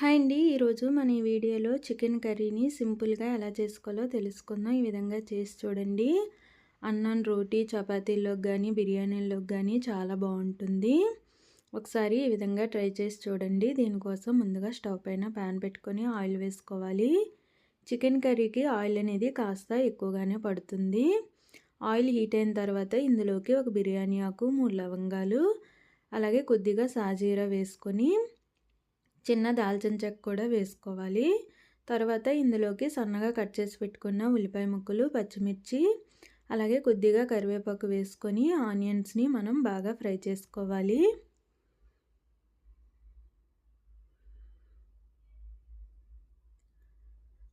Hi అండి. ఈరోజు మన ఈ వీడియోలో చికెన్ కర్రీని సింపుల్గా ఎలా చేసుకోవాలో తెలుసుకుందాం. ఈ విధంగా చేసి చూడండి. అన్నం రోటీ చపాతీల్లోకి కానీ బిర్యానీల్లోకి కానీ చాలా బాగుంటుంది. ఒకసారి ఈ విధంగా ట్రై చేసి చూడండి. దీనికోసం ముందుగా స్టవ్ పైన ప్యాన్ పెట్టుకొని ఆయిల్ వేసుకోవాలి. చికెన్ కర్రీకి ఆయిల్ అనేది కాస్త ఎక్కువగానే పడుతుంది. ఆయిల్ హీట్ అయిన తర్వాత ఇందులోకి ఒక బిర్యానీ ఆకు మూడు లవంగాలు అలాగే కొద్దిగా సాజీరా వేసుకొని చిన్న దాల్చిన చెక్క కూడా వేసుకోవాలి. తర్వాత ఇందులోకి సన్నగా కట్ చేసి పెట్టుకున్న ఉల్లిపాయ ముక్కలు పచ్చిమిర్చి అలాగే కొద్దిగా కరివేపాకు వేసుకొని ఆనియన్స్ని మనం బాగా ఫ్రై చేసుకోవాలి.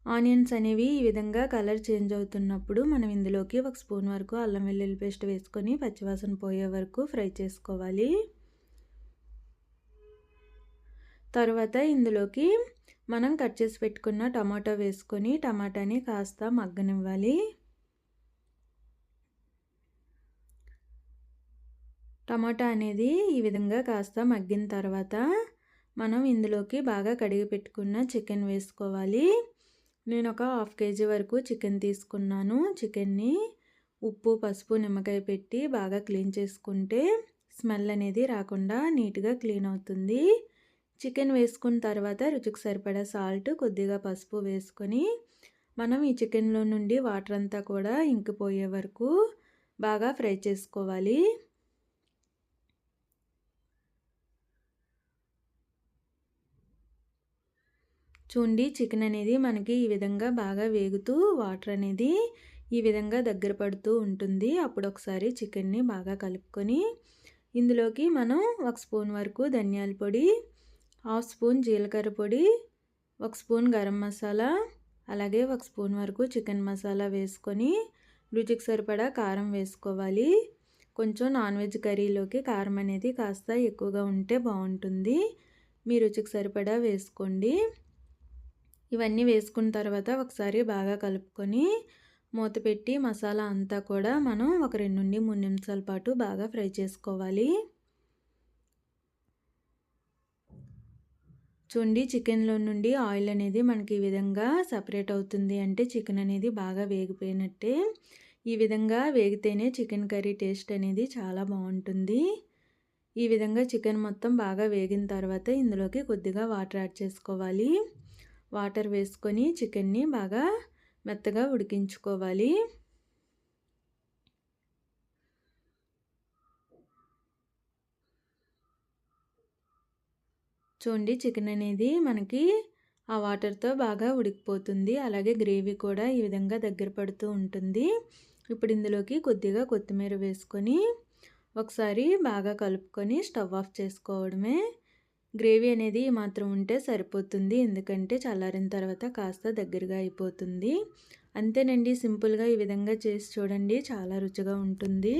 ఆనియన్స్ అనేవి ఈ విధంగా కలర్ చేంజ్ అవుతున్నప్పుడు మనం ఇందులోకి ఒక స్పూన్ వరకు అల్లం వెల్లుల్లి పేస్ట్ వేసుకొని పచ్చివాసన పోయే వరకు ఫ్రై చేసుకోవాలి. తర్వాత ఇందులోకి మనం కట్ చేసి పెట్టుకున్న టమాటో వేసుకొని టమాటాని కాస్త మగ్గనివ్వాలి. టమాటా అనేది ఈ విధంగా కాస్త మగ్గిన తర్వాత మనం ఇందులోకి బాగా కడిగి పెట్టుకున్న చికెన్ వేసుకోవాలి. నేను ఒక హాఫ్ కేజీ వరకు చికెన్ తీసుకున్నాను. చికెన్ని ఉప్పు పసుపు నిమ్మకాయ పెట్టి బాగా క్లీన్ చేసుకుంటే స్మెల్ అనేది రాకుండా నీట్గా క్లీన్ అవుతుంది. చికెన్ వేసుకున్న తర్వాత రుచికి సరిపడా సాల్ట్ కొద్దిగా పసుపు వేసుకొని మనం ఈ చికెన్లో నుండి వాటర్ అంతా కూడా ఇంకిపోయే వరకు బాగా ఫ్రై చేసుకోవాలి. చూండి చికెన్ అనేది మనకి ఈ విధంగా బాగా వేగుతూ వాటర్ అనేది ఈ విధంగా దగ్గర పడుతూ ఉంటుంది. అప్పుడు ఒకసారి చికెన్ని బాగా కలుపుకొని ఇందులోకి మనం ఒక స్పూన్ వరకు ధనియాల పొడి హాఫ్ స్పూన్ జీలకర్ర పొడి ఒక స్పూన్ గరం మసాలా అలాగే ఒక స్పూన్ వరకు చికెన్ మసాలా వేసుకొని రుచికి సరిపడా కారం వేసుకోవాలి. కొంచెం నాన్ వెజ్ కర్రీలోకి కారం అనేది కాస్త ఎక్కువగా ఉంటే బాగుంటుంది. మీ రుచికి సరిపడా వేసుకోండి. ఇవన్నీ వేసుకున్న తర్వాత ఒకసారి బాగా కలుపుకొని మూత పెట్టి మసాలా అంతా కూడా మనం ఒక రెండు నుండి మూడు నిమిషాల పాటు బాగా ఫ్రై చేసుకోవాలి. చూడండి చికెన్లో నుండి ఆయిల్ అనేది మనకి ఈ విధంగా సపరేట్ అవుతుంది అంటే చికెన్ అనేది బాగా వేగిపోయినట్టే. ఈ విధంగా వేగితేనే చికెన్ కర్రీ టేస్ట్ అనేది చాలా బాగుంటుంది. ఈ విధంగా చికెన్ మొత్తం బాగా వేగిన తర్వాత ఇందులోకి కొద్దిగా వాటర్ యాడ్ చేసుకోవాలి. వాటర్ వేసుకొని చికెన్ని బాగా మెత్తగా ఉడికించుకోవాలి. చూడండి చికెన్ అనేది మనకి ఆ వాటర్తో బాగా ఉడికిపోతుంది. అలాగే గ్రేవీ కూడా ఈ విధంగా దగ్గర పడుతూ ఉంటుంది. ఇప్పుడు ఇందులోకి కొద్దిగా కొత్తిమీర వేసుకొని ఒకసారి బాగా కలుపుకొని స్టవ్ ఆఫ్ చేసుకోవడమే. గ్రేవీ అనేది మాత్రం ఉంటే సరిపోతుంది. ఎందుకంటే చల్లారిన తర్వాత కాస్త దగ్గరగా అయిపోతుంది. అంతేనండి. సింపుల్గా ఈ విధంగా చేసి చూడండి. చాలా రుచిగా ఉంటుంది.